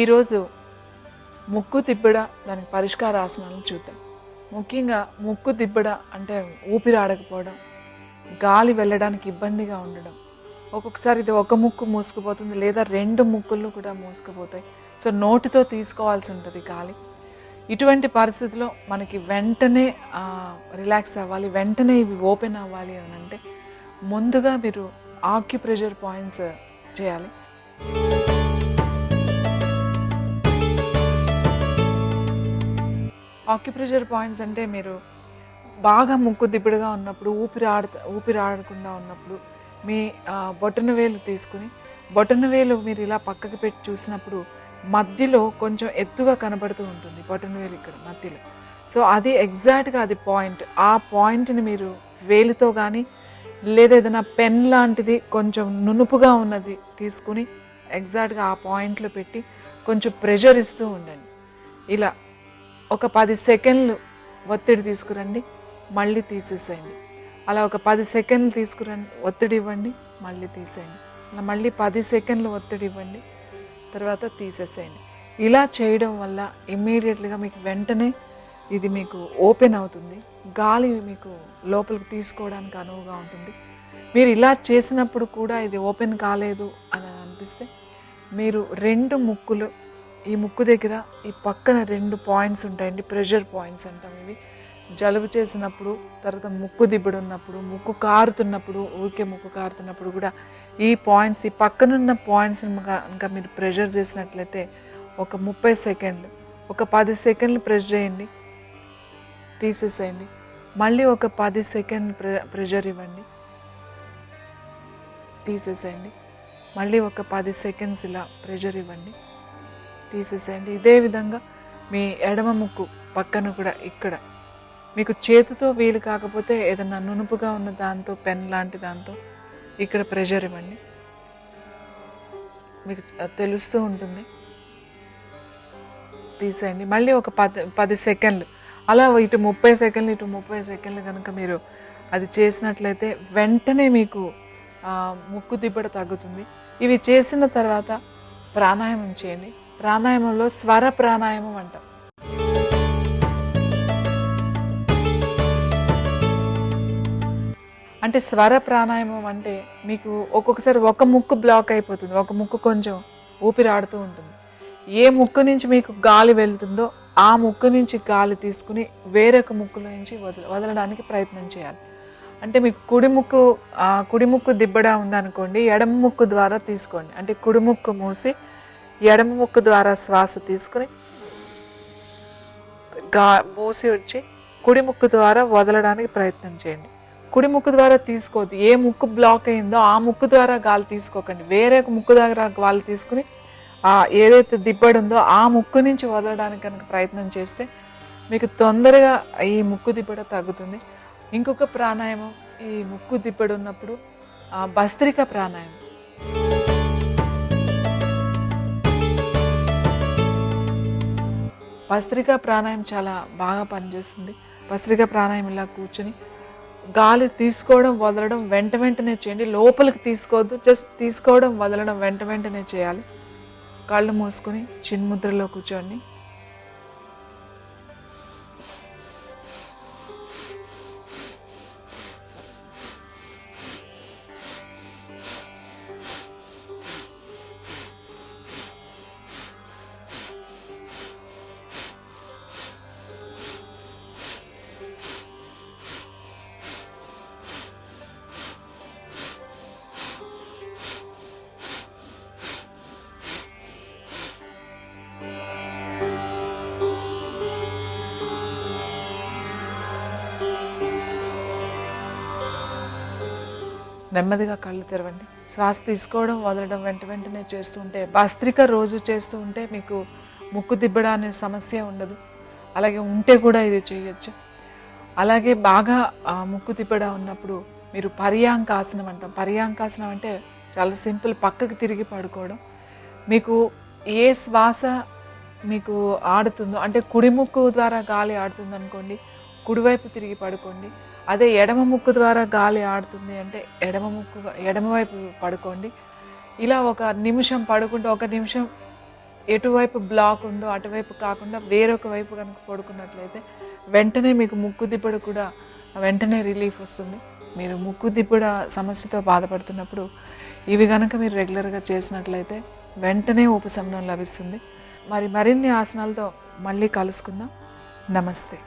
ఈరోజు ముక్కు తిప్పిడ దానికి పరిష్కార ఆసనాలను చూద్దాం. ముఖ్యంగా ముక్కు తిప్పిడ అంటే ఊపిరి ఆడకపోవడం గాలి వెళ్ళడానికి ఇబ్బందిగా ఉండడం. ఒక్కొక్కసారి ఇది ఒక ముక్కు మూసుకుపోతుంది లేదా రెండు ముక్కులు కూడా మూసుకుపోతాయి. సో నోటితో తీసుకోవాల్సి ఉంటుంది గాలి. ఇటువంటి పరిస్థితిలో మనకి వెంటనే రిలాక్స్ అవ్వాలి. వెంటనే ఇవి ఓపెన్ అవ్వాలి అని అంటే ముందుగా మీరు ఆక్యుప్రెషర్ పాయింట్స్ చేయాలి. ఆక్యుప్రెషర్ పాయింట్స్ అంటే మీరు బాగా ముక్కు దిబ్బడిగా ఉన్నప్పుడు ఊపిరి ఆడ ఊపిరి ఆడకుండా ఉన్నప్పుడు మీ బొటన వేలు తీసుకుని బొటన వేలు మీరు ఇలా పక్కకి పెట్టి చూసినప్పుడు మధ్యలో కొంచెం ఎత్తుగా కనబడుతూ ఉంటుంది బొటన వేలు ఇక్కడ మధ్యలో. సో అది ఎగ్జాక్ట్గా అది పాయింట్. ఆ పాయింట్ని మీరు వేలితో కానీ లేదా ఏదైనా పెన్ లాంటిది కొంచెం నునుపుగా ఉన్నది తీసుకుని ఎగ్జాక్ట్గా ఆ పాయింట్లో పెట్టి కొంచెం ప్రెషర్ ఇస్తూ ఉండండి. ఇలా ఒక పది సెకండ్లు ఒత్తిడి తీసుకురండి మళ్ళీ తీసేసేయండి. అలా ఒక పది సెకండ్లు తీసుకురండి ఒత్తిడి ఇవ్వండి మళ్ళీ తీసేయండి. అలా మళ్ళీ పది సెకండ్లు ఒత్తిడి ఇవ్వండి తర్వాత తీసేసేయండి. ఇలా చేయడం వల్ల ఇమ్మీడియట్గా మీకు వెంటనే ఇది మీకు ఓపెన్ అవుతుంది. గాలి మీకు లోపలికి తీసుకోవడానికి అనువుగా ఉంటుంది. మీరు ఇలా చేసినప్పుడు కూడా ఇది ఓపెన్ కాలేదు అని అనిపిస్తే మీరు రెండు ముక్కులు ఈ ముక్కు దగ్గర ఈ పక్కన రెండు పాయింట్స్ ఉంటాయండి ప్రెషర్ పాయింట్స్ అంటాం ఇవి. జలుబు చేసినప్పుడు తర్వాత ముక్కు దిబ్బడు ఉన్నప్పుడు ముక్కు కారుతున్నప్పుడు ఊరికే ముక్కు కారుతున్నప్పుడు కూడా ఈ పాయింట్స్ ఈ పక్కనున్న పాయింట్స్ ఇంకా మీరు ప్రెషర్ చేసినట్లయితే ఒక ముప్పై సెకండ్లు ఒక పది సెకండ్లు ప్రెషర్ చేయండి తీసేసేయండి. మళ్ళీ ఒక పది సెకండ్ ప్రె ప్రెషర్ ఇవ్వండి తీసేసేయండి. మళ్ళీ ఒక పది సెకండ్స్ ఇలా ప్రెషర్ ఇవ్వండి. తీసేసేయండి. ఇదే విధంగా మీ ఎడమ ముక్కు పక్కన కూడా ఇక్కడ. మీకు చేతితో వీలు కాకపోతే ఏదైనా నునుపుగా ఉన్న దాంతో పెన్ లాంటి దాంతో ఇక్కడ ప్రెషర్ ఇవ్వండి. మీకు తెలుస్తూ ఉంటుంది. తీసేయండి. మళ్ళీ ఒక పది పది సెకండ్లు. అలా ఇటు ముప్పై సెకండ్లు ఇటు ముప్పై సెకండ్లు కనుక మీరు అది చేసినట్లయితే వెంటనే మీకు ముక్కు దిబ్బడ తగ్గుతుంది. ఇవి చేసిన తర్వాత ప్రాణాయామం చేయండి. ప్రాణాయామంలో స్వర ప్రాణాయామం అంటాం. అంటే స్వర ప్రాణాయామం అంటే మీకు ఒక్కొక్కసారి ఒక ముక్కు బ్లాక్ అయిపోతుంది. ఒక ముక్కు కొంచెం ఊపిరాడుతూ ఉంటుంది. ఏ ముక్కు నుంచి మీకు గాలి వెళ్తుందో ఆ ముక్కు నుంచి గాలి తీసుకుని వేరొక ముక్కులో నుంచి వదల వదలడానికి ప్రయత్నం చేయాలి. అంటే మీకు కుడి ముక్కు కుడి ముక్కు దిబ్బడా ఉందనుకోండి ఎడమ ముక్కు ద్వారా తీసుకోండి. అంటే కుడి ముక్కు మూసి ఎడమ ముక్కు ద్వారా శ్వాస తీసుకుని గా మూసి వచ్చి కుడి ముక్కు ద్వారా వదలడానికి ప్రయత్నం చేయండి. కుడి ముక్కు ద్వారా తీసుకోవద్దు. ఏ ముక్కు బ్లాక్ అయిందో ఆ ముక్కు ద్వారా గాలి తీసుకోకండి. వేరే ఒక ముక్కు దగ్గర గాలి తీసుకుని ఆ ఏదైతే దిబ్బడి ఉందో ఆ ముక్కు నుంచి వదలడానికి కనుక ప్రయత్నం చేస్తే మీకు తొందరగా ఈ ముక్కు దిబ్బడ తగ్గుతుంది. ఇంకొక ప్రాణాయామం ఈ ముక్కు దిబ్బడి ఉన్నప్పుడు ఆ భస్త్రిక ప్రాణాయామం. భస్త్రిక ప్రాణాయామం చాలా బాగా పనిచేస్తుంది. భస్త్రిక ప్రాణాయామం ఇలా కూర్చొని గాలి తీసుకోవడం వదలడం వెంట వెంటనే చేయండి. లోపలికి తీసుకోవద్దు. జస్ట్ తీసుకోవడం వదలడం వెంట వెంటనే చేయాలి. కళ్ళు మూసుకొని చిన్ముద్రలో కూర్చోండి. నెమ్మదిగా కళ్ళు తెరవండి. శ్వాస తీసుకోవడం వదలడం వెంట వెంటనే చేస్తూ ఉంటే భస్త్రిక రోజు చేస్తూ ఉంటే మీకు ముక్కు దిబ్బడ అనే సమస్య ఉండదు. అలాగే ఉంటే కూడా ఇది చేయొచ్చు. అలాగే బాగా ముక్కు దిబ్బడ ఉన్నప్పుడు మీరు పర్యాంకాసనం అంటాం. పర్యాంకాసనం అంటే చాలా సింపుల్ పక్కకు తిరిగి పడుకోవడం. మీకు ఏ శ్వాస మీకు ఆడుతుందో అంటే కుడి ముక్కు ద్వారా గాలి ఆడుతుంది అనుకోండి కుడివైపు తిరిగి పడుకోండి. అదే ఎడమ ముక్కు ద్వారా గాలి ఆడుతుంది అంటే ఎడమ ముక్కు ఎడమవైపు పడుకోండి. ఇలా ఒక నిమిషం పడుకుంటే ఒక నిమిషం ఎటువైపు బ్లాక్ ఉందో అటువైపు కాకుండా వేరొక వైపు కనుక పడుకున్నట్లయితే వెంటనే మీకు ముక్కు దిబ్బడు కూడా వెంటనే రిలీఫ్ వస్తుంది. మీరు ముక్కు దిబ్బడ సమస్యతో బాధపడుతున్నప్పుడు ఇవి కనుక మీరు రెగ్యులర్గా చేసినట్లయితే వెంటనే ఉపశమనం లభిస్తుంది. మరి మరిన్ని ఆసనాలతో మళ్ళీ కలుసుకుందాం. నమస్తే.